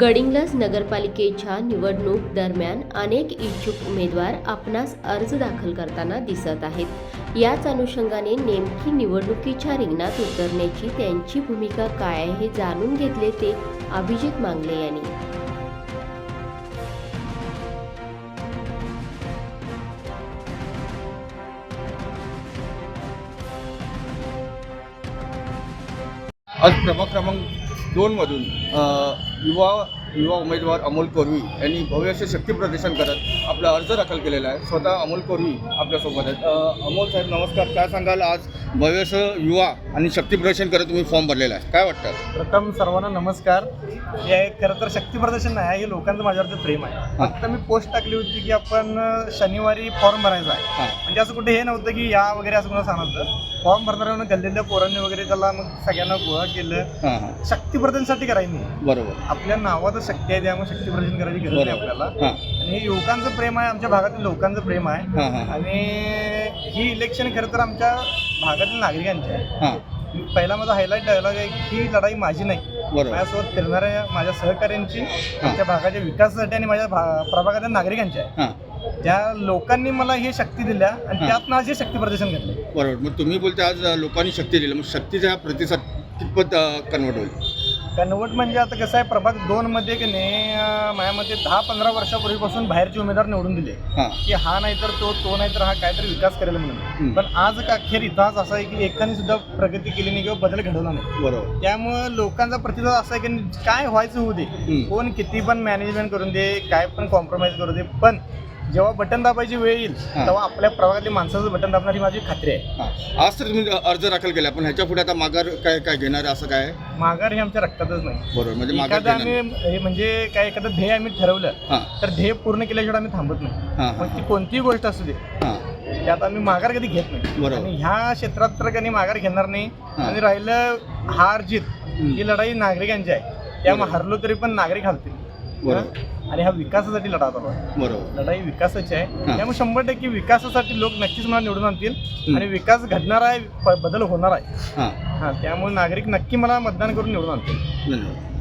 गडिंग्लज नगरपालिकेच्या निवडणूक दरम्यान अनेक इच्छुक उमेदवार आपणास अर्ज दाखल करताना दिसत आहेत. याच अनुषंगाने नेमकी निवडणुकीच्या रिंगणात उतरण्याची त्यांची भूमिका काय आहे हे जाणून घेतले ते अभिजित मांगले यांनी. आज क्रमांक दोनमधून युवा युवा उमेदवार अमोल कोरवी यांनी भव्य असे शक्ती प्रदर्शन करत आपला अर्ज दाखल केलेला आहे. स्वतः अमोल कोरवी आपल्यासोबत आहेत. अमोल साहेब नमस्कार. काय सांगाल आज? भव्य असं युवा आणि शक्ती प्रदर्शन करत तुम्ही फॉर्म भरलेला आहे. काय वाटतं? प्रथम सर्वांना नमस्कार. हे एक खरं तर शक्ती प्रदर्शन नाही आहे हे लोकांचं माझ्यावरती प्रेम आहे. फक्त मी पोस्ट टाकली होती की आपण शनिवारी फॉर्म भरायचा आहे. हां. म्हणजे असं कुठे हे नव्हतं की या वगैरे असं कोणाला सांगितलं फॉर्म भरणाऱ्या गल्लेल्या पोरांनी वगैरे त्याला मग सगळ्यांना गोळा केलं. हां हां. शक्ती प्रदर्शनासाठी करायची नाही. बरोबर. आपल्या नावातच शक्ती आहे त्यामुळे शक्ती प्रदर्शन करायची गरज नाही आपल्याला. हां. आणि हे युवकांचं प्रेम आहे आमच्या भागातील लोकांचं प्रेम आहे. हां हां आणि ही इलेक्शन खरं तर आमच्या भागातील नागरिकांची आहे. हां. पहिला माझा हायलाईट डायलॉग आहे की ही लढाई माझी नाही. बरोबर. माझ्यासोबत फिरणाऱ्या माझ्या सहकाऱ्यांची आमच्या भागाच्या विकासासाठी आणि माझ्या भा- प्रभागातील नागरिकांची आहे. हां. त्या लोकांनी मला ही शक्ती दिल्या आणि त्यातनं आज हे शक्ती प्रदर्शन घडले. बरोबर. मग तुम्ही बोलते आज लोकांनी शक्ती दिली. मग शक्तीचा प्रतिसाद कितपत कन्वर्ट होईल? कन्वर्ट म्हणजे आता कसं आहे प्रभाग दोन मध्ये की नाही माझ्या मते दहा पंधरा वर्षापूर्वीपासून बाहेरचे उमेदवार निवडून दिले. हां. की हा नाही तर तो तो नाही तर हा काहीतरी विकास करेल हम्म. म्हणून पण आज का अखेर इतिहास असा आहे की एकाने सुद्धा प्रगती केली नाही किंवा बदल घडवला नाही. बरोबर. त्यामुळं लोकांचा प्रतिसाद असा आहे की काय व्हायचं होऊ दे. हम्म. कोण किती पण मॅनेजमेंट करून दे काय पण कॉम्प्रोमाइज करू दे. पण जेव्हा बटन दाबायची वेळ येईल. तेव्हा आपल्या प्रभागातील माणसाचं बटन दाबणार ही माझी खात्री आहे. आज तर तुम्ही अर्ज दाखल केला पण ह्याच्या पुढे आता माघार काय काय घेणार असं काय? आहे? माघार हे आमच्या रक्तातच नाही. बरोबर म्हणजे माघार एखादं घेणार आम्ही हे म्हणजे काय एखादं ध्येय आम्ही ठरवलं हां. तर ध्येय पूर्ण केल्याशिवाय आम्ही थांबत नाही. हां. मग ती कोणतीही गोष्ट असू दे हां. त्यात आम्ही माघार कधी घेत नाही. बरोबर. आणि ह्या क्षेत्रात तर कधी माघार घेणार नाही. हा. आणि राहिलं हार जीत हम्म. ही लढाई नागरिकांची आहे. त्यामुळे हरलो तरी पण नागरिक हलतील बरोबर. आणि हा विकासासाठी लढा चालू आहे बरोबर. लढाई विकासाची आहे. त्यामुळे शंभर टक्के विकासासाठी लोक नक्कीच मला निवडून आणतील. आणि विकास घडणार आहे बदल होणार आहे. हां त्यामुळे नागरिक नक्की मला मतदान करून निवडून आणतील. धन्यवाद.